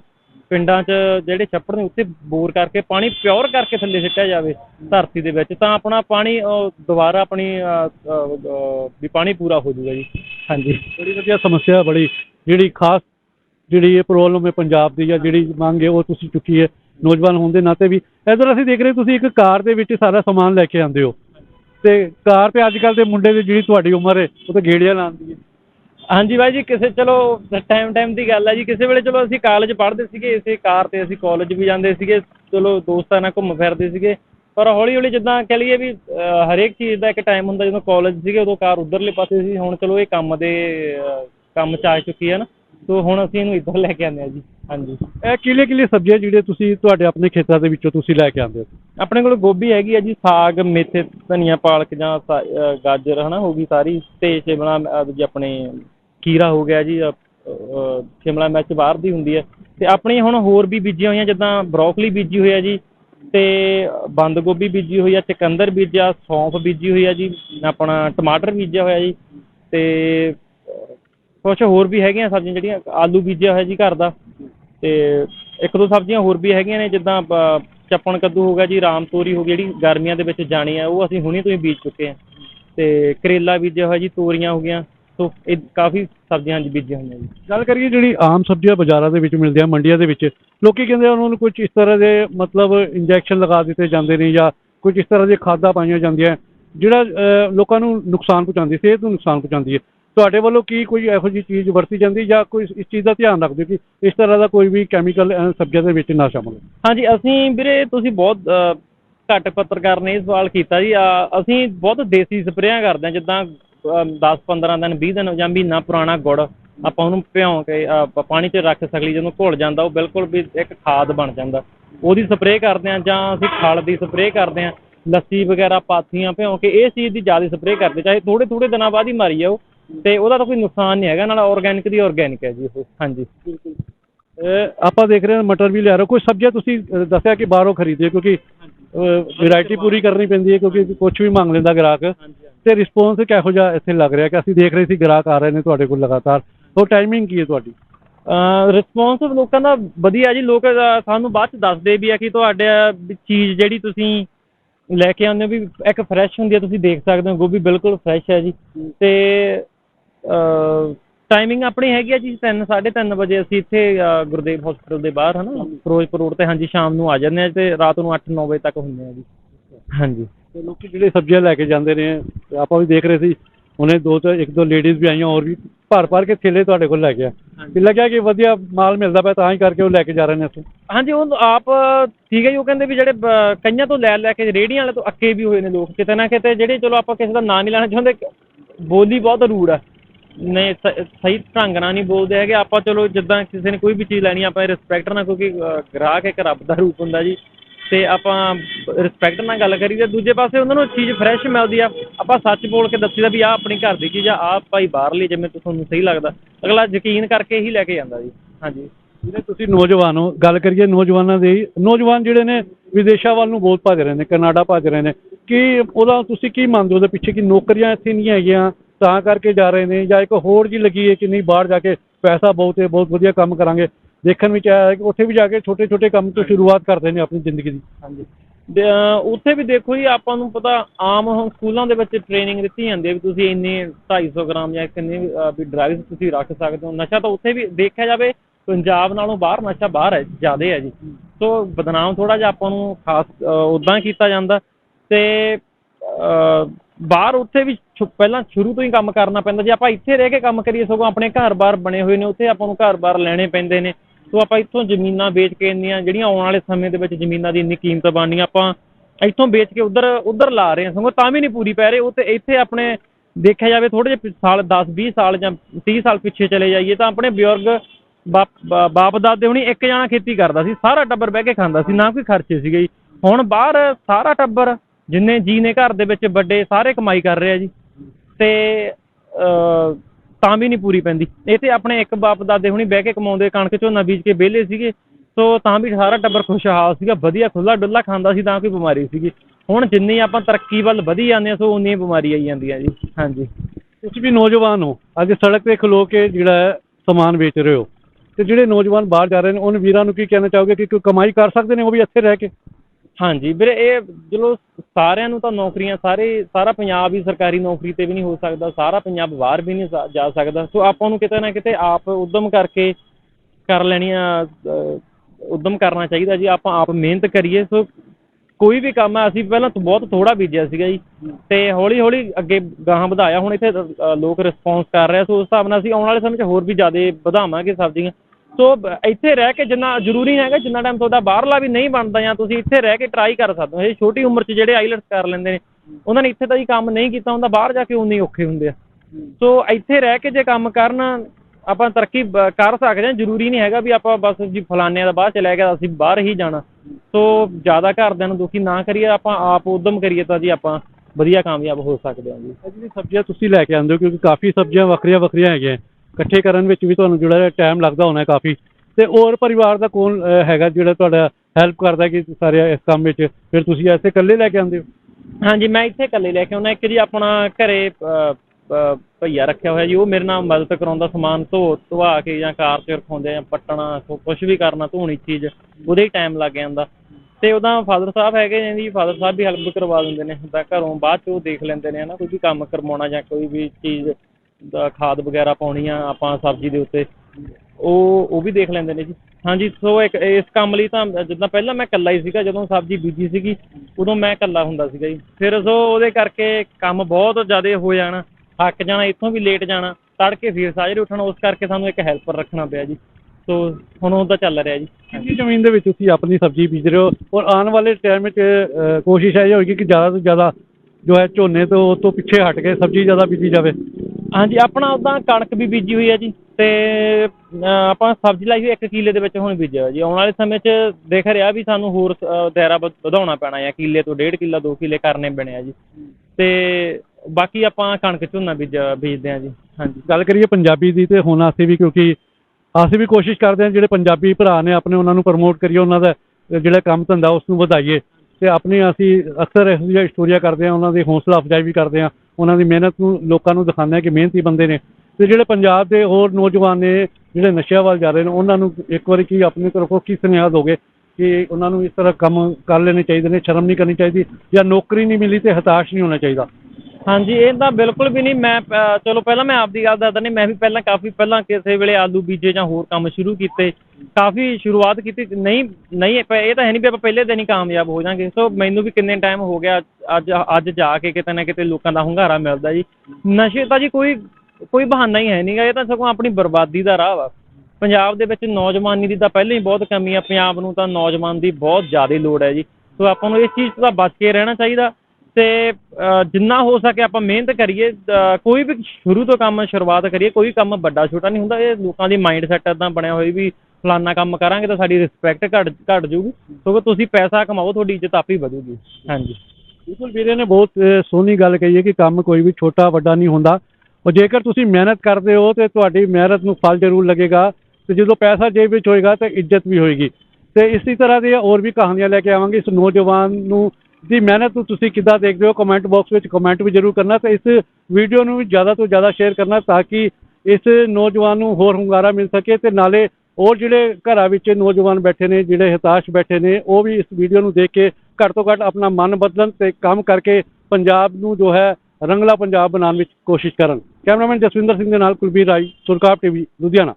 Speaker 2: ਪਿੰਡਾਂ 'ਚ ਜਿਹੜੇ ਛੱਪੜ ਨੇ ਉੱਥੇ ਬੋਰ ਕਰਕੇ ਪਾਣੀ ਪਿਓਰ ਕਰਕੇ ਥੱਲੇ ਸਿੱਟਿਆ ਜਾਵੇ ਧਰਤੀ ਦੇ ਵਿੱਚ ਤਾਂ ਆਪਣਾ ਪਾਣੀ ਦੁਬਾਰਾ ਆਪਣੀ ਵੀ ਪਾਣੀ ਪੂਰਾ ਹੋ ਜਾਊਗਾ ਜੀ। ਹਾਂਜੀ।
Speaker 1: ਬੜੀ ਵਧੀਆ ਸਮੱਸਿਆ ਬੜੀ ਜਿਹੜੀ ਖਾਸ ਜਿਹੜੀ ਇਹ ਪ੍ਰੋਬਲਮ ਹੈ ਪੰਜਾਬ ਦੀ ਜਾਂ ਜਿਹੜੀ ਮੰਗ ਹੈ ਉਹ ਤੁਸੀਂ ਚੁੱਕੀ ਹੈ। ਨੌਜਵਾਨ ਹੋਣ ਦੇ ਨਾਤੇ ਵੀ ਇਧਰ ਅਸੀਂ ਦੇਖ ਰਹੇ ਤੁਸੀਂ ਇੱਕ ਕਾਰ ਦੇ ਵਿੱਚ ਸਾਰਾ ਸਮਾਨ ਲੈ ਕੇ ਆਉਂਦੇ ਹੋ। ਤੇ ਕਾਰ ਤੇ ਅੱਜ ਕੱਲ ਦੇ ਮੁੰਡੇ ਦੀ ਜਿਹੜੀ ਤੁਹਾਡੀ ਉਮਰ ਹੈ, ਉਹ ਤਾਂ ਗੇੜੀਆਂ ਲਾਉਂਦੀ ਹੈ।
Speaker 2: ਹਾਂਜੀ ਬਾਈ ਜੀ, ਕਿਸੇ ਚਲੋ ਟਾਈਮ ਟਾਈਮ ਦੀ ਗੱਲ ਹੈ ਜੀ। ਕਿਸੇ ਵੇਲੇ ਚਲੋ ਅਸੀਂ ਕਾਲਜ ਪੜ੍ਹਦੇ ਸੀਗੇ, ਇਸੇ ਕਾਰ ਤੇ ਅਸੀਂ ਕਾਲਜ ਵੀ ਜਾਂਦੇ ਸੀਗੇ। ਚਲੋ ਦੋਸਤਾਂ ਨਾਲ ਘੁੰਮ ਫਿਰਦੇ ਸੀਗੇ। ਪਰ ਹੌਲੀ ਹੌਲੀ ਜਿੱਦਾਂ ਕਹ ਲਈਏ ਵੀ ਹਰੇਕ ਚੀਜ਼ ਦਾ ਇੱਕ ਟਾਈਮ ਹੁੰਦਾ। ਜਦੋਂ ਕਾਲਜ ਸੀਗੇ, ਉਦੋਂ ਕਾਰ ਉਧਰਲੇ ਪਾਸੇ ਸੀ। ਹੁਣ ਚਲੋ ਇਹ ਕੰਮ ਦੇ ਕੰਮ ਚ ਆ ਚੁੱਕੀ ਹੈ ਨਾ। ਸੋ ਹੁਣ ਅਸੀਂ ਇਹਨੂੰ ਇੱਧਰ ਲੈ ਕੇ ਆਉਂਦੇ ਹਾਂ ਜੀ। ਹਾਂਜੀ।
Speaker 1: ਇਹ ਕਿਲੇ ਕਿਲੇ ਸਬਜ਼ੀਆਂ ਜਿਹੜੇ ਤੁਸੀਂ ਤੁਹਾਡੇ ਆਪਣੇ ਖੇਤਾਂ ਦੇ ਵਿੱਚੋਂ ਤੁਸੀਂ ਲੈ ਕੇ ਆਉਂਦੇ ਹੋ?
Speaker 2: ਆਪਣੇ ਕੋਲ ਗੋਭੀ ਹੈਗੀ ਆ ਜੀ ਸਾਗ ਮੇਥੇ ਧਨੀਆ ਪਾਲਕ ਜਾਂ ਸਾ- ਗਾਜਰ ਹਨਾ ਹੋ ਗਈ ਸਾਰੀ ਤੇ ਸ਼ਿਮਲਾ ਦੂਜੀ ਆਪਣੇ ਖੀਰਾ ਹੋ ਗਿਆ ਜੀ ਸ਼ਿਮਲਾ ਮਿਰਚ ਬਾਹਰ ਦੀ ਹੁੰਦੀ ਹੈ। ਤੇ ਆਪਣੀ ਹੁਣ ਹੋਰ ਵੀ ਬੀਜੀਆਂ ਹੋਈਆਂ ਜਿੱਦਾਂ ਬਰੋਕਲੀ ਬੀਜੀ ਹੋਈ ਆ ਜੀ ਤੇ ਬੰਦ ਗੋਭੀ ਬੀਜੀ ਹੋਈ ਆ ਚਕੰਦਰ ਬੀਜਿਆ ਸੌਂਫ ਬੀਜੀ ਹੋਈ ਆ ਜੀ ਆਪਣਾ ਟਮਾਟਰ ਬੀਜਿਆ ਹੋਇਆ ਜੀ ਤੇ ਅਹ, ਕੁਛ ਹੋਰ ਵੀ ਹੈਗੀਆਂ ਸਬਜ਼ੀਆਂ ਜਿਹੜੀਆਂ? ਆਲੂ ਬੀਜਿਆ ਹੋਇਆ ਜੀ ਘਰ ਦਾ। ਤੇ ਇੱਕ ਦੋ ਸਬਜ਼ੀਆਂ ਹੋਰ ਵੀ ਹੈਗੀਆਂ ਨੇ ਜਿੱਦਾਂ ਚੱਪਣ ਕੱਦੂ ਹੋ ਗਿਆ ਜੀ ਰਾਮ ਤੋਰੀ ਹੋ ਗਈ ਜਿਹੜੀ ਗਰਮੀਆਂ ਦੇ ਵਿੱਚ ਜਾਣੀ ਆ ਉਹ ਅਸੀਂ ਹੁਣੇ ਤੋਂ ਹੀ ਬੀਜ ਚੁੱਕੇ ਹਾਂ ਤੇ ਕਰੇਲਾ ਬੀਜਿਆ ਹੋਇਆ ਜੀ ਤੋਰੀਆਂ ਹੋ ਗਈਆਂ। ਸੋ ਇਹ ਕਾਫੀ ਸਬਜ਼ੀਆਂ ਜੀ ਬੀਜੀਆਂ ਹੋਈਆਂ ਜੀ।
Speaker 1: ਗੱਲ ਕਰੀਏ ਜਿਹੜੀ ਆਮ ਸਬਜ਼ੀਆਂ ਬਾਜ਼ਾਰਾਂ ਦੇ ਵਿੱਚ ਮਿਲਦੀਆਂ ਮੰਡੀਆਂ ਦੇ ਵਿੱਚ ਲੋਕੀ ਕਹਿੰਦੇ ਉਹਨਾਂ ਨੂੰ ਕੁਝ ਇਸ ਤਰ੍ਹਾਂ ਦੇ ਮਤਲਬ ਇੰਜੈਕਸ਼ਨ ਲਗਾ ਦਿੱਤੇ ਜਾਂਦੇ ਨੇ ਜਾਂ ਕੁਝ ਇਸ ਤਰ੍ਹਾਂ ਦੀਆਂ ਖਾਦਾਂ ਪਾਈਆਂ ਜਾਂਦੀਆਂ ਜਿਹੜਾ ਲੋਕਾਂ ਨੂੰ ਨੁਕਸਾਨ ਪਹੁੰਚਾਉਂਦੀ ਸਿਹਤ ਨੂੰ ਨੁਕਸਾਨ ਪਹੁੰਚਾਉਂਦੀ ਹੈ। ਤੁਹਾਡੇ ਵੱਲੋਂ ਕੀ ਕੋਈ ਇਹੋ ਜਿਹੀ ਚੀਜ਼ ਵਰਤੀ ਜਾਂਦੀ ਜਾਂ ਕੋਈ ਇਸ ਚੀਜ਼ ਦਾ ਧਿਆਨ ਰੱਖਦੇ ਹੋ ਕਿ ਇਸ ਤਰ੍ਹਾਂ ਦਾ ਕੋਈ ਵੀ ਕੈਮੀਕਲ ਸਬਜ਼ੀਆਂ ਦੇ ਵਿੱਚ ਨਾ ਸ਼ਾਮਲ ਹੋਵੇ?
Speaker 2: ਹਾਂਜੀ, ਅਸੀਂ ਵੀਰੇ ਤੁਸੀਂ ਬਹੁਤ ਘੱਟ ਪੱਤਰਕਾਰ ਨੇ ਇਹ ਸਵਾਲ ਕੀਤਾ ਜੀ। ਅਸੀਂ ਬਹੁਤ ਦੇਸੀ ਸਪਰੇਆਂ ਕਰਦੇ ਹਾਂ, ਜਿੱਦਾਂ 10-15 ਦਿਨ 20 ਦਿਨ ਜਾਂ ਮਹੀਨਾ ਪੁਰਾਣਾ ਗੁੜ ਆਪਾਂ ਉਹਨੂੰ ਭਿਉਂ ਕੇ ਪਾਣੀ 'ਚ ਰੱਖ ਸਕਲੀ ਜਦੋਂ ਘੁਲ ਜਾਂਦਾ ਉਹ ਬਿਲਕੁਲ ਵੀ ਇੱਕ ਖਾਦ ਬਣ ਜਾਂਦਾ। ਉਹਦੀ ਸਪਰੇਅ ਕਰਦੇ ਆ ਜਾਂ ਅਸੀਂ ਖਲ ਦੀ ਸਪਰੇਅ ਕਰਦੇ ਆ ਲੱਸੀ ਵਗੈਰਾ ਪਾਥੀਆਂ ਭਿਉਂ ਕੇ, ਇਹ ਚੀਜ਼ ਦੀ ਜ਼ਿਆਦਾ ਸਪਰੇਅ ਕਰਦੇ ਚਾਹੇ ਥੋੜੇ ਥੋੜੇ ਦਿਨਾਂ ਬਾਅਦ ਹੀ ਮਾਰੀ ਜਾਓ ਤੇ ਉਹਦਾ ਤਾਂ ਕੋਈ ਨੁਕਸਾਨ ਨਹੀਂ ਹੈਗਾ ਨਾਲ ਆਰਗੈਨਿਕ ਦੀ ਆਰਗੈਨਿਕ ਹੈ ਜੀ ਉਹ। ਹਾਂਜੀ।
Speaker 1: ਅਹ ਆਪਾਂ ਦੇਖ ਰਹੇ ਹਾਂ ਮਟਰ ਵੀ ਲਿਆ ਰਹੇ ਕੁਝ ਸਬਜ਼ੀਆਂ ਤੁਸੀਂ ਦੱਸਿਆ ਕਿ ਬਾਹਰੋਂ ਖਰੀਦੇ ਕਿਉਂਕਿ ਵੈਰਾਈਟੀ ਪੂਰੀ ਕਰਨੀ ਪੈਂਦੀ ਹੈ ਕਿਉਂਕਿ ਕੁਝ ਵੀ ਮੰਗ ਲੈਂਦਾ ਗ੍ਰਾਹਕ। ਤੇ ਰਿਸਪੌਂਸ ਕਿਹੋ ਜਿਹਾ ਇੱਥੇ ਲੱਗ ਰਿਹਾ ਕਿ ਅਸੀਂ ਦੇਖ ਰਹੇ ਸੀ ਗ੍ਰਾਹਕ ਆ ਰਹੇ ਨੇ ਤੁਹਾਡੇ ਕੋਲ ਲਗਾਤਾਰ। ਉਹ ਟਾਈਮਿੰਗ ਕੀ ਹੈ ਤੁਹਾਡੀ?
Speaker 2: ਰਿਸਪੌਂਸ ਲੋਕਾਂ ਦਾ ਵਧੀਆ ਜੀ। ਲੋਕ ਸਾਨੂੰ ਬਾਅਦ ਚ ਦੱਸਦੇ ਵੀ ਆ ਕਿ ਤੁਹਾਡੇ ਚੀਜ਼ ਜਿਹੜੀ ਤੁਸੀਂ ਲੈ ਕੇ ਆਉਂਦੇ ਹੋ ਵੀ ਇੱਕ ਫਰੈਸ਼ ਹੁੰਦੀ ਹੈ ਤੁਸੀਂ ਦੇਖ ਸਕਦੇ ਹੋ। ਗੋਭੀ ਬਿਲਕੁਲ ਫਰੈਸ਼ ਹੈ ਜੀ। ਤੇ ਟਾਈਮਿੰਗ ਆਪਣੀ ਹੈਗੀ ਆ ਜੀ 3 3:30 ਵਜੇ ਅਸੀਂ ਇੱਥੇ ਗੁਰਦੇਵ ਹਸਪੀਟਲ ਦੇ ਬਾਹਰ ਹਨਾ? ਫਿਰੋਜ਼ਪੁਰ ਰੋਡ ਤੇ ਹਾਂਜੀ ਸ਼ਾਮ ਨੂੰ ਆ ਜਾਂਦੇ ਆ ਤੇ ਰਾਤ ਨੂੰ 8-9 ਵਜੇ ਤੱਕ ਹੁੰਦੇ ਆ ਜੀ। ਹਾਂਜੀ।
Speaker 1: ਤੇ ਲੋਕੀ ਜਿਹੜੇ ਸਬਜ਼ੀਆਂ ਲੈ ਕੇ ਜਾਂਦੇ ਨੇ ਤੇ ਆਪਾਂ ਵੀ ਦੇਖ ਰਹੇ ਸੀ ਉਹਨੇ ਦੋ ਤੋਂ ਇੱਕ ਦੋ ਲੇਡੀਜ਼ ਵੀ ਆਈਆਂ ਹੋਰ ਵੀ ਭਰ ਭਰ ਕੇ ਥੈਲੇ ਤੁਹਾਡੇ ਕੋਲ ਲੈ ਗਿਆ ਤੇ ਲੱਗਿਆ ਕਿ ਵਧੀਆ ਮਾਲ ਮਿਲਦਾ ਪਿਆ ਤਾਂ ਹੀ ਕਰਕੇ ਉਹ ਲੈ ਕੇ ਜਾ ਰਹੇ ਨੇ ਇੱਥੇ।
Speaker 2: ਹਾਂਜੀ ਉਹ ਆਪ ਠੀਕ ਹੈ ਜੀ ਉਹ ਕਹਿੰਦੇ ਵੀ ਜਿਹੜੇ ਕਈਆਂ ਤੋਂ ਲੈ ਲੈ ਕੇ ਰੇਹੜੀਆਂ ਵਾਲੇ ਤੋਂ ਅੱਕੇ ਵੀ ਹੋਏ ਨੇ ਲੋਕ ਕਿਤੇ ਨਾ ਕਿਤੇ ਜਿਹੜੇ ਚਲੋ ਆਪਾਂ ਕਿਸੇ ਦਾ ਨਾਂ ਨਹੀਂ ਲੈਣਾ ਚਾਹੁੰਦੇ ਬੋਲੀ ਬਹੁਤ ਰੂੜ ਆ। ਨਹੀਂ ਸ- ਸਹੀ ਢੰਗ ਨਾਲ ਨਹੀਂ ਬੋਲਦੇ ਹੈਗੇ। ਆਪਾਂ ਚਲੋ ਜਿੱਦਾਂ ਕਿਸੇ ਨੇ ਕੋਈ ਵੀ ਚੀਜ਼ ਲੈਣੀ ਆਪਾਂ ਰਿਸਪੈਕਟ ਨਾਲ ਕਿਉਂਕਿ ਅ, ਗ੍ਰਾਹਕ ਇੱਕ ਰੱਬ ਦਾ ਰੂਪ ਹੁੰਦਾ ਜੀ। ਤੇ ਆਪਾਂ ਰਿਸਪੈਕਟ ਨਾਲ ਗੱਲ ਕਰੀਏ ਦੂਜੇ ਪਾਸੇ ਉਹਨਾਂ ਨੂੰ ਚੀਜ਼ ਫਰੈਸ਼ ਮਿਲਦੀ ਆ। ਆਪਾਂ ਸੱਚ ਬੋਲ ਕੇ ਦੱਸੀਦਾ ਵੀ ਆਹ ਆਪਣੀ ਘਰ ਦੀ ਚੀਜ਼ ਆ ਆਹ ਭਾਈ ਬਾਹਰਲੀ ਜਿਵੇਂ ਤੁਹਾਨੂੰ ਸਹੀ ਲੱਗਦਾ। ਅਗਲਾ ਯਕੀਨ ਕਰਕੇ ਹੀ ਲੈ ਕੇ ਜਾਂਦਾ ਜੀ। ਹਾਂਜੀ।
Speaker 1: ਜਿਹੜੇ ਤੁਸੀਂ ਨੌਜਵਾਨ ਹੋ। ਗੱਲ ਕਰੀਏ ਨੌਜਵਾਨਾਂ ਦੀ। ਨੌਜਵਾਨ ਜਿਹੜੇ ਨੇ ਵਿਦੇਸ਼ਾਂ ਵੱਲ ਨੂੰ ਬਹੁਤ ਭੱਜ ਰਹੇ ਨੇ ਕੈਨੇਡਾ ਭੱਜ ਰਹੇ ਨੇ। ਕਿ ਉਹਦਾ ਤੁਸੀਂ ਕੀ ਮੰਨਦੇ ਹੋ ਉਹਦੇ ਪਿੱਛੇ? ਕਿ ਨੌਕਰੀਆਂ ਇੱਥੇ ਨਹੀਂ ਹੈਗੀਆਂ? ਤਾਂ ਕਰਕੇ ਜਾ ਰਹੇ ਨੇ ਜਾਂ ਇੱਕ ਹੋਰ ਜੀ ਲੱਗੀ ਹੈ ਕਿ ਨਹੀਂ ਬਾਹਰ ਜਾ ਕੇ ਪੈਸਾ ਬਹੁਤ ਹੈ ਬਹੁਤ ਵਧੀਆ ਕੰਮ ਕਰਾਂਗੇ। ਦੇਖਣ ਵਿੱਚ ਆਇਆ ਕਿ ਉੱਥੇ ਵੀ ਜਾ ਕੇ ਛੋਟੇ ਛੋਟੇ ਕੰਮ ਤੋਂ ਸ਼ੁਰੂਆਤ ਕਰਦੇ ਨੇ ਆਪਣੀ ਜ਼ਿੰਦਗੀ ਦੀ।
Speaker 2: ਹਾਂਜੀ। ਉੱਥੇ ਵੀ ਦੇਖੋ ਜੀ ਆਪਾਂ ਨੂੰ ਪਤਾ ਆਮ ਹੁਣ ਸਕੂਲਾਂ ਦੇ ਵਿੱਚ ਟ੍ਰੇਨਿੰਗ ਦਿੱਤੀ ਜਾਂਦੀ ਹੈ ਵੀ ਤੁਸੀਂ ਇੰਨੇ 250 ਗ੍ਰਾਮ ਜਾਂ ਕਿੰਨੇ ਵੀ, ਅਹ, ਵੀ ਡਰੱਗਸ ਤੁਸੀਂ ਰੱਖ ਸਕਦੇ ਹੋ। ਨਸ਼ਾ ਤਾਂ ਉੱਥੇ ਵੀ ਦੇਖਿਆ ਜਾਵੇ ਪੰਜਾਬ ਨਾਲੋਂ ਬਾਹਰ ਨਸ਼ਾ ਬਾਹਰ ਹੈ ਜ਼ਿਆਦਾ ਹੈ ਜੀ। ਸੋ ਬਦਨਾਮ ਥੋੜਾ ਜਿਹਾ ਆਪਾਂ ਨੂੰ ਖਾਸ ਉਦਾਂ ਕੀਤਾ ਜਾਂਦਾ। ਤੇ ਬਾਹਰ ਉੱਥੇ ਵੀ ਪਹਿਲਾਂ ਸ਼ੁਰੂ ਤੋਂ ਹੀ ਕੰਮ ਕਰਨਾ ਪੈਂਦਾ, ਜੇ ਆਪਾਂ ਇੱਥੇ ਰਹਿ ਕੇ ਕੰਮ ਕਰੀਏ, ਸਗੋਂ ਆਪਣੇ ਘਰ-ਬਾਰ ਬਣੇ ਹੋਏ ਨੇ, ਉੱਥੇ ਆਪਾਂ ਨੂੰ ਘਰ-ਬਾਰ ਲੈਣੇ ਪੈਂਦੇ ਨੇ। ਸੋ ਆਪਾਂ ਇੱਥੋਂ ਜ਼ਮੀਨਾਂ ਵੇਚ ਕੇ ਇੰਨੀਆਂ ਜਿਹੜੀਆਂ ਆਉਣ ਵਾਲੇ ਸਮੇਂ ਦੇ ਵਿੱਚ ਜ਼ਮੀਨਾਂ ਦੀ ਇੰਨੀ ਕੀਮਤ ਬਣਨੀ, ਆਪਾਂ ਇੱਥੋਂ ਵੇਚ ਕੇ ਉਧਰ ਉਧਰ ਲਾ ਰਹੇ ਹਾਂ, ਸਗੋਂ ਤਾਂ ਵੀ ਨਹੀਂ ਪੂਰੀ ਪੈ ਰਹੀ, ਉਹ ਤੇ ਇੱਥੇ ਆਪਣੇ ਦੇਖਿਆ ਜਾਵੇ ਥੋੜੇ ਜਿਹੇ ਸਾਲ 10 20 ਸਾਲ ਜਾਂ 30 ਸਾਲ ਪਿੱਛੇ ਚਲੇ ਜਾਈਏ, ਤਾਂ ਆਪਣੇ ਬਜ਼ੁਰਗ ਬਾਪ ਬਾਪ ਦਾਦੇ ਹੁਣੀ ਇੱਕ ਜਣਾ ਖੇਤੀ ਕਰਦਾ ਸੀ, ਸਾਰਾ ਟੱਬਰ ਬਹਿ ਕੇ ਖਾਂਦਾ ਸੀ, ਨਾ ਕੋਈ ਖਰਚੇ ਸੀਗੇ ਜੀ। ਹੁਣ ਬਾਹਰ ਸਾਰਾ ਟੱਬਰ ਜਿੰਨੇ ਜੀ ਨੇ ਘਰ ਦੇ ਵਿੱਚ ਵੱਡੇ ਸਾਰੇ ਕਮਾਈ ਕਰ ਰਹੇ ਆ ਜੀ। ਤੇ ਅਹ, ਤਾਂ ਵੀ ਨਹੀਂ ਪੂਰੀ ਪੈਂਦੀ। ਇਹ ਤੇ ਆਪਣੇ ਇੱਕ ਬਾਪ ਦਾਦੇ ਹੁਣੀ ਬਹਿ ਕੇ ਕਮਾਉਂਦੇ ਕਣਕ ਝੋਨਾ ਬੀਜ ਕੇ ਵਿਹਲੇ ਸੀਗੇ। ਸੋ ਤਾਂ ਵੀ ਸਾਰਾ ਟੱਬਰ ਖੁਸ਼ਹਾਲ ਸੀਗਾ ਵਧੀਆ ਖੁੱਲਾ ਡੁੱਲਾ ਖਾਂਦਾ ਸੀ ਤਾਂ ਕੋਈ ਬਿਮਾਰੀ ਸੀਗੀ। ਹੁਣ ਜਿੰਨੀ ਆਪਾਂ ਤਰੱਕੀ ਵੱਲ ਵਧੀ ਜਾਂਦੇ ਹਾਂ ਸੋ ਉਨੀ ਬਿਮਾਰੀ ਆਈ ਜਾਂਦੀਆਂ ਜੀ। ਹਾਂਜੀ।
Speaker 1: ਤੁਸੀਂ ਵੀ ਨੌਜਵਾਨ ਹੋ। ਅੱਜ ਸੜਕ ਤੇ ਖਲੋ ਕੇ ਜਿਹੜਾ ਹੈ ਸਮਾਨ ਵੇਚ ਰਹੇ ਹੋ। ਤੇ ਜਿਹੜੇ ਨੌਜਵਾਨ ਬਾਹਰ ਜਾ ਰਹੇ ਨੇ ਉਹਨਾਂ ਵੀਰਾਂ ਨੂੰ ਕੀ ਕਹਿਣਾ ਚਾਹੋਗੇ ਕਿ ਕੋਈ ਕਮਾਈ ਕਰ ਸਕਦੇ ਨੇ ਉਹ ਵੀ ਇੱਥੇ ਰਹਿ ਕੇ?
Speaker 2: ਹਾਂਜੀ ਵੀਰੇ ਇਹ ਚਲੋ ਸਾਰਿਆਂ ਨੂੰ ਤਾਂ ਨੌਕਰੀਆਂ ਸਾਰੇ ਸਾਰਾ ਪੰਜਾਬ ਹੀ ਸਰਕਾਰੀ ਨੌਕਰੀ ਤੇ ਵੀ ਨਹੀਂ ਹੋ ਸਕਦਾ ਸਾਰਾ ਪੰਜਾਬ ਬਾਹਰ ਵੀ ਨਹੀਂ ਜਾ- ਜਾ ਸਕਦਾ। ਸੋ ਆਪਾਂ ਨੂੰ ਕਿਤੇ ਨਾ ਕਿਤੇ ਆਪ ਉਦਮ ਕਰਕੇ ਕਰ ਲੈਣੀਆਂ ਅਹ, ਉਦਮ ਕਰਨਾ ਚਾਹੀਦਾ ਜੀ ਆਪਾਂ ਆਪ ਮਿਹਨਤ ਕਰੀਏ। ਸੋ ਕੋਈ ਵੀ ਕੰਮ ਆ ਅਸੀਂ ਪਹਿਲਾਂ ਬਹੁਤ ਥੋੜਾ ਬੀਜਿਆ ਸੀਗਾ ਜੀ। ਤੇ ਹੌਲੀ ਹੌਲੀ ਅੱਗੇ ਗਾਹਾਂ ਵਧਾਇਆ ਹੁਣ ਇੱਥੇ ਲੋਕ ਰਿਸਪੌਂਸ ਕਰ ਰਹੇ ਆ। ਸੋ ਉਸ ਹਿਸਾਬ ਨਾਲ ਅਸੀਂ ਆਉਣ ਵਾਲੇ ਸਮੇਂ 'ਚ ਹੋਰ ਵੀ ਜ਼ਿਆਦਾ ਵਧਾਵਾਂਗੇ ਸਬਜ਼ੀਆਂ। ਸੋ ਇੱਥੇ ਰਹਿ ਕੇ ਜਿੰਨਾ ਜ਼ਰੂਰੀ ਹੈਗਾ, ਜਿੰਨਾ ਟਾਈਮ ਤੁਹਾਡਾ ਬਾਹਰਲਾ ਵੀ ਨਹੀਂ ਬਣਦਾ ਜਾਂ ਤੁਸੀਂ ਇੱਥੇ ਰਹਿ ਕੇ ਟਰਾਈ ਕਰ ਸਕਦੇ ਹੋ। ਇਹ ਛੋਟੀ ਉਮਰ 'ਚ ਜਿਹੜੇ ਆਈਲੈਟਸ ਕਰ ਲੈਂਦੇ ਨੇ, ਉਹਨਾਂ ਨੇ ਇੱਥੇ ਤਾਂ ਹੀ ਕੰਮ ਨਹੀਂ ਕੀਤਾ ਹੁੰਦਾ, ਬਾਹਰ ਜਾ ਕੇ ਉਨੇ ਔਖੇ ਹੁੰਦੇ ਆ। ਸੋ ਇੱਥੇ ਰਹਿ ਕੇ ਜੇ ਕੰਮ ਕਰਨ, ਆਪਾਂ ਤਰੱਕੀ ਕਰ ਸਕਦੇ ਹਾਂ, ਜ਼ਰੂਰੀ ਨਹੀਂ ਹੈਗਾ ਵੀ ਆਪਾਂ ਬਸ ਜੀ ਫਲਾਨਿਆਂ ਦਾ ਬਾਹਰ ਚਲਾ ਗਿਆ ਅਸੀਂ ਬਾਹਰ ਹੀ ਜਾਣਾ। ਸੋ ਜ਼ਿਆਦਾ ਘਰਦਿਆਂ ਨੂੰ ਦੁਖੀ ਨਾ ਕਰੀਏ, ਆਪਾਂ ਆਪ ਉਦਮ ਕਰੀਏ ਤਾਂ ਜੀ ਆਪਾਂ ਵਧੀਆ ਕਾਮਯਾਬ ਹੋ ਸਕਦੇ ਹਾਂ ਜੀ।
Speaker 1: ਜਿਹੜੀ ਸਬਜ਼ੀਆਂ ਤੁਸੀਂ ਲੈ ਕੇ ਆਉਂਦੇ ਹੋ, ਕਿਉਂਕਿ ਕਾਫੀ ਸਬਜ਼ੀਆਂ ਵੱਖਰੀਆਂ ਵੱਖਰੀਆਂ ਹੈਗੀਆਂ। ਇਕੱਠੇ ਕਰਨ ਵਿੱਚ ਵੀ ਤੁਹਾਨੂੰ ਜਿਹੜਾ ਟਾਈਮ ਲੱਗਦਾ ਹੋਣਾ ਕਾਫੀ। ਤੇ ਹੋਰ ਪਰਿਵਾਰ ਦਾ ਕੌਣ ਹੈਗਾ ਜਿਹੜਾ ਤੁਹਾਡਾ ਹੈਲਪ ਕਰਦਾ ਕਿ ਸਾਰੇ ਇਸ ਕੰਮ ਵਿੱਚ? ਫਿਰ ਤੁਸੀਂ ਐਸੇ ਇਕੱਲੇ ਲੈ ਕੇ ਆਉਂਦੇ ਹੋ?
Speaker 2: ਹਾਂਜੀ, ਮੈਂ ਇੱਥੇ ਇਕੱਲੇ ਲੈ ਕੇ ਆਉਣਾ ਇੱਕ ਜੀ ਆਪਣਾ ਘਰੇ ਭਈਆ ਰੱਖਿਆ ਹੋਇਆ ਜੀ। ਉਹ ਮੇਰੇ ਨਾਲ ਮਦਦ ਕਰਾਉਂਦਾ, ਸਮਾਨ ਧੋ, ਧਵਾ ਕੇ ਜਾਂ ਕਾਰ 'ਚ ਰਖਾਉਂਦੇ ਜਾਂ ਪੱਟਣਾ ਕੁਝ ਵੀ ਕਰਨਾ, ਧੋਣੀ ਚੀਜ਼, ਉਹਦੇ ਹੀ ਟਾਈਮ ਲੱਗ ਜਾਂਦਾ। ਤੇ ਉਹਦਾ ਫਾਦਰ ਸਾਹਿਬ ਹੈਗੇ ਨੇ ਜੀ ਫਾਦਰ ਸਾਹਿਬ ਵੀ ਹੈਲਪ ਕਰਵਾ ਦਿੰਦੇ ਨੇ। ਤਾਂ ਘਰੋਂ ਬਾਅਦ 'ਚ ਉਹ ਦੇਖ ਲੈਂਦੇ ਨੇ, ਹਨਾ, ਕੋਈ ਵੀ ਕੰਮ ਕਰਵਾਉਣਾ ਜਾਂ ਕੋਈ ਵੀ ਚੀਜ਼ ਦਾ ਖਾਦ ਵਗੈਰਾ ਪਾਉਣੀ ਆ, ਆਪਾਂ ਸਬਜ਼ੀ ਦੇ ਉੱਤੇ। ਉਹ ਉਹ ਵੀ ਦੇਖ ਲੈਂਦੇ ਨੇ ਜੀ। ਹਾਂਜੀ, ਸੋ ਇੱਕ, ਇਸ ਕੰਮ ਲਈ ਤਾਂ ਜਿੱਦਾਂ ਪਹਿਲਾਂ ਮੈਂ ਇਕੱਲਾ ਹੀ ਸੀਗਾ, ਜਦੋਂ ਸਬਜ਼ੀ ਬੀਜੀ ਸੀਗੀ, ਉਦੋਂ ਮੈਂ ਇਕੱਲਾ ਹੁੰਦਾ ਸੀਗਾ ਜੀ। ਫਿਰ ਸੋ ਉਹਦੇ ਕਰਕੇ ਕੰਮ ਬਹੁਤ ਜ਼ਿਆਦਾ ਹੋ ਜਾਣਾ, ਥੱਕ ਜਾਣਾ, ਇੱਥੋਂ ਵੀ ਲੇਟ ਜਾਣਾ, ਤੜਕੇ ਫਿਰ ਸਾਜਰੇ ਉੱਠਣਾ, ਉਸ ਕਰਕੇ ਸਾਨੂੰ ਇੱਕ ਹੈਲਪਰ ਰੱਖਣਾ ਪਿਆ ਜੀ। ਸੋ ਹੁਣ ਉਹਦਾ ਚੱਲ ਰਿਹਾ ਜੀ।
Speaker 1: ਕਿੰਨੀ ਜ਼ਮੀਨ ਦੇ ਵਿੱਚ ਤੁਸੀਂ ਆਪਣੀ ਸਬਜ਼ੀ ਬੀਜ ਰਹੇ ਹੋ? ਔਰ ਆਉਣ ਵਾਲੇ ਟਾਈਮ ਵਿੱਚ ਕੋਸ਼ਿਸ਼ ਇਹ ਹੋਏਗੀ ਕਿ ਜ਼ਿਆਦਾ ਤੋਂ ਜ਼ਿਆਦਾ ਜੋ ਹੈ ਝੋਨੇ ਤੋਂ ਤੋਂ ਪਿੱਛੇ ਹਟ ਕੇ ਸਬਜ਼ੀ ਜ਼ਿਆਦਾ ਬੀਜੀ ਜਾਵੇ।
Speaker 2: ਹਾਂਜੀ, ਆਪਣਾ ਉਦਾਂ ਕਣਕ ਵੀ ਬੀਜੀ ਹੋਈ ਹੈ ਜੀ ਤੇ ਆਪਾਂ ਸਬਜ਼ੀ ਲਾਈ ਹੋਈ ਇੱਕ ਕਿੱਲੇ ਦੇ ਵਿੱਚ ਹੁਣ ਬੀਜਿਆ ਜੀ। ਆਉਣ ਵਾਲੇ ਸਮੇਂ 'ਚ ਦੇਖ ਰਿਹਾ ਵੀ ਸਾਨੂੰ ਹੋਰ ਦਾਇਰਾ ਵਧ- ਵਧਾਉਣਾ ਪੈਣਾ ਹੈ ਕਿੱਲੇ ਤੋਂ ਡੇਢ ਕਿੱਲਾ, ਦੋ ਕਿੱਲੇ ਕਰਨੇ ਪੈਣੇ ਆ ਜੀ। ਤੇ ਬਾਕੀ ਆਪਾਂ ਕਣਕ ਝੋਨਾ ਬੀਜ ਬੀਜਦੇ ਹਾਂ ਜੀ। ਹਾਂਜੀ।
Speaker 1: ਗੱਲ ਕਰੀਏ ਪੰਜਾਬੀ ਦੀ ਤੇ ਹੁਣ ਅਸੀਂ ਵੀ ਕਿਉਂਕਿ ਅਸੀਂ ਵੀ ਕੋਸ਼ਿਸ਼ ਕਰਦੇ ਹਾਂ ਜਿਹੜੇ ਪੰਜਾਬੀ ਭਰਾ ਨੇ ਆਪਣੇ ਉਹਨਾਂ ਨੂੰ ਪ੍ਰਮੋਟ ਕਰੀਏ, ਉਹਨਾਂ ਦਾ ਜਿਹੜਾ ਕੰਮ ਧੰਦਾ ਉਸ ਨੂੰ ਵਧਾਈਏ। ਤੇ ਆਪਣੀ ਅਸੀਂ ਅਕਸਰ ਇਹੋ ਜਿਹੀਆਂ ਸਟੋਰੀਆਂ ਕਰਦੇ ਹਾਂ ਉਹਨਾਂ ਦੀ ਹੌਸਲਾ ਅਫਜ਼ਾਈ ਵੀ ਕਰਦੇ ਹਾਂ ਉਹਨਾਂ ਦੀ ਮਿਹਨਤ ਨੂੰ ਲੋਕਾਂ ਨੂੰ ਦਿਖਾਉਂਦੇ ਹਾਂ ਕਿ ਮਿਹਨਤੀ ਬੰਦੇ ਨੇ। ਤੇ ਜਿਹੜੇ ਪੰਜਾਬ ਦੇ ਹੋਰ ਨੌਜਵਾਨ ਨੇ, ਜਿਹੜੇ ਨਸ਼ਿਆਂ ਵੱਲ ਜਾ ਰਹੇ ਨੇ, ਉਹਨਾਂ ਨੂੰ ਇੱਕ ਵਾਰੀ ਕੀ ਆਪਣੀ ਤਰਫੋਂ ਕੀ ਸੁਨੇਹਾ ਦੋਗੇ ਕਿ ਉਹਨਾਂ ਨੂੰ ਇਸ ਤਰ੍ਹਾਂ ਕੰਮ ਕਰ ਲੈਣੇ ਚਾਹੀਦੇ ਨੇ, ਸ਼ਰਮ ਨਹੀਂ ਕਰਨੀ ਚਾਹੀਦੀ ਜਾਂ ਨੌਕਰੀ ਨਹੀਂ ਮਿਲੀ ਤੇ ਹਤਾਸ਼ ਨਹੀਂ ਹੋਣਾ ਚਾਹੀਦਾ?
Speaker 2: ਹਾਂਜੀ, ਇਹ ਤਾਂ ਬਿਲਕੁਲ ਵੀ ਨਹੀਂ, ਮੈਂ ਚਲੋ ਪਹਿਲਾਂ ਮੈਂ ਆਪਦੀ ਗੱਲ ਦੱਸਦਾ ਨਹੀਂ, ਮੈਂ ਵੀ ਪਹਿਲਾਂ ਕਾਫੀ ਪਹਿਲਾਂ ਕਿਸੇ ਵੇਲੇ ਆਲੂ ਬੀਜੇ ਜਾਂ ਹੋਰ ਕੰਮ ਸ਼ੁਰੂ ਕੀਤੇ, ਕਾਫੀ ਸ਼ੁਰੂਆਤ ਕੀਤੀ, ਨਹੀਂ ਨਹੀਂ, ਇਹ ਤਾਂ ਹੈ ਨਹੀਂ ਵੀ ਆਪਾਂ ਪਹਿਲੇ ਦਿਨ ਹੀ ਕਾਮਯਾਬ ਹੋ ਜਾਾਂਗੇ, ਸੋ ਮੈਨੂੰ ਵੀ ਕਿੰਨੇ ਟਾਈਮ ਹੋ ਗਿਆ, ਅੱਜ ਅੱਜ ਜਾ ਕੇ ਕਿਤੇ ਨਾ ਕਿਤੇ ਲੋਕਾਂ ਦਾ ਹੁੰਗਾਰਾ ਮਿਲਦਾ ਜੀ। ਨਸ਼ੇ ਤਾਂ ਜੀ ਕੋਈ ਕੋਈ ਬਹਾਨਾ ਹੀ ਹੈ ਨਹੀਂਗਾ ਇਹ ਤਾਂ ਸਗੋਂ ਆਪਣੀ ਬਰਬਾਦੀ ਦਾ ਰਾਹ ਵਾ। ਪੰਜਾਬ ਦੇ ਵਿੱਚ ਨੌਜਵਾਨੀ ਦੀ ਤਾਂ ਪਹਿਲਾਂ ਹੀ ਬਹੁਤ ਕਮੀ ਆ, ਪੰਜਾਬ ਨੂੰ ਤਾਂ ਨੌਜਵਾਨ ਦੀ ਬਹੁਤ ਜ਼ਿਆਦਾ ਲੋੜ ਹੈ ਜੀ। ਸੋ ਆਪਾਂ ਨੂੰ ਇਸ ਚੀਜ਼ ਤੋਂ ਬਚ ਕੇ ਰਹਿਣਾ ਚਾਹੀਦਾ। ਤੇ ਜਿੰਨਾ ਹੋ ਸਕੇ ਆਪਾਂ ਮਿਹਨਤ ਕਰੀਏ ਕੋਈ ਵੀ ਸ਼ੁਰੂ ਤੋਂ ਕੰਮ ਸ਼ੁਰੂਆਤ ਕਰੀਏ, ਕੋਈ ਕੰਮ ਵੱਡਾ ਛੋਟਾ ਨਹੀਂ ਹੁੰਦਾ, ਇਹ ਲੋਕਾਂ ਦੀ ਮਾਈਂਡ ਸੈਟ ਇਦਾਂ ਬਣਿਆ ਹੋਇਆ ਵੀ ਫਲਾਨਾ ਕੰਮ ਕਰਾਂਗੇ ਤਾਂ ਸਾਡੀ ਰਿਸਪੈਕਟ ਘਟ ਘਟ ਜੂਗੀ ਸਗੋਂ ਤੁਸੀਂ ਪੈਸਾ ਕਮਾਓ, ਤੁਹਾਡੀ ਇੱਜ਼ਤ ਆਪੇ ਵਧੂਗੀ। ਹਾਂਜੀ।
Speaker 1: ਬਿਲਕੁਲ ਵੀਰੇ ਨੇ ਬਹੁਤ ਸੋਹਣੀ ਗੱਲ ਕਹੀ ਹੈ ਕਿ ਕੰਮ ਕੋਈ ਵੀ ਛੋਟਾ, ਵੱਡਾ ਨਹੀਂ ਹੁੰਦਾ। ਉਹ ਜੇਕਰ ਤੁਸੀਂ ਮਿਹਨਤ ਕਰਦੇ ਹੋ ਤੇ ਤੁਹਾਡੀ ਮਿਹਨਤ ਨੂੰ ਫਲ ਜ਼ਰੂਰ ਲੱਗੇਗਾ ਤੇ ਜਦੋਂ ਪੈਸਾ ਜੇਬ ਵਿੱਚ ਹੋਏਗਾ ਤਾਂ ਇੱਜ਼ਤ ਵੀ ਹੋਏਗੀ। ਤੇ ਇਸੇ ਤਰ੍ਹਾਂ ਦੀਆਂ ਹੋਰ ਵੀ ਕਹਾਣੀਆਂ ਲੈ ਕੇ ਆਵਾਂਗੇ। ਇਸ ਨੌਜਵਾਨ ਨੂੰ ਦੀ ਮਿਹਨਤ ਨੂੰ ਤੁਸੀਂ ਕਿੱਦਾਂ ਦੇਖਦੇ ਹੋ? ਕਮੈਂਟ ਬਾਕਸ ਵਿੱਚ ਕਮੈਂਟ ਵੀ ਜ਼ਰੂਰ ਕਰਨਾ ਤੇ ਇਸ ਵੀਡੀਓ ਨੂੰ ਵੀ ਜ਼ਿਆਦਾ ਤੋਂ ਜ਼ਿਆਦਾ ਸ਼ੇਅਰ ਕਰਨਾ ਤਾਂ ਕਿ ਇਸ ਨੌਜਵਾਨ ਨੂੰ ਹੋਰ ਹੁੰਗਾਰਾ ਮਿਲ ਸਕੇ ਤੇ ਨਾਲੇ ਹੋਰ ਜਿਹੜੇ ਘਰਾਂ ਵਿੱਚ ਨੌਜਵਾਨ ਬੈਠੇ ਨੇ, ਜਿਹੜੇ ਹਤਾਸ਼ ਬੈਠੇ ਨੇ, ਉਹ ਵੀ ਇਸ ਵੀਡੀਓ ਨੂੰ ਦੇਖ ਕੇ ਘੱਟ ਤੋਂ ਘੱਟ ਆਪਣਾ ਮਨ ਬਦਲਣ ਤੇ ਕੰਮ ਕਰਕੇ ਪੰਜਾਬ ਨੂੰ ਜੋ ਹੈ ਰੰਗਲਾ ਪੰਜਾਬ ਬਣਾਉਣ ਵਿੱਚ ਕੋਸ਼ਿਸ਼ ਕਰਨ। ਕੈਮਰਾਮੈਨ ਜਸਵਿੰਦਰ ਸਿੰਘ ਦੇ ਨਾਲ ਕੁਲਬੀਰ ਰਾਈ ਸੁਰਕਾਬ ਟੀਵੀ, ਲੁਧਿਆਣਾ।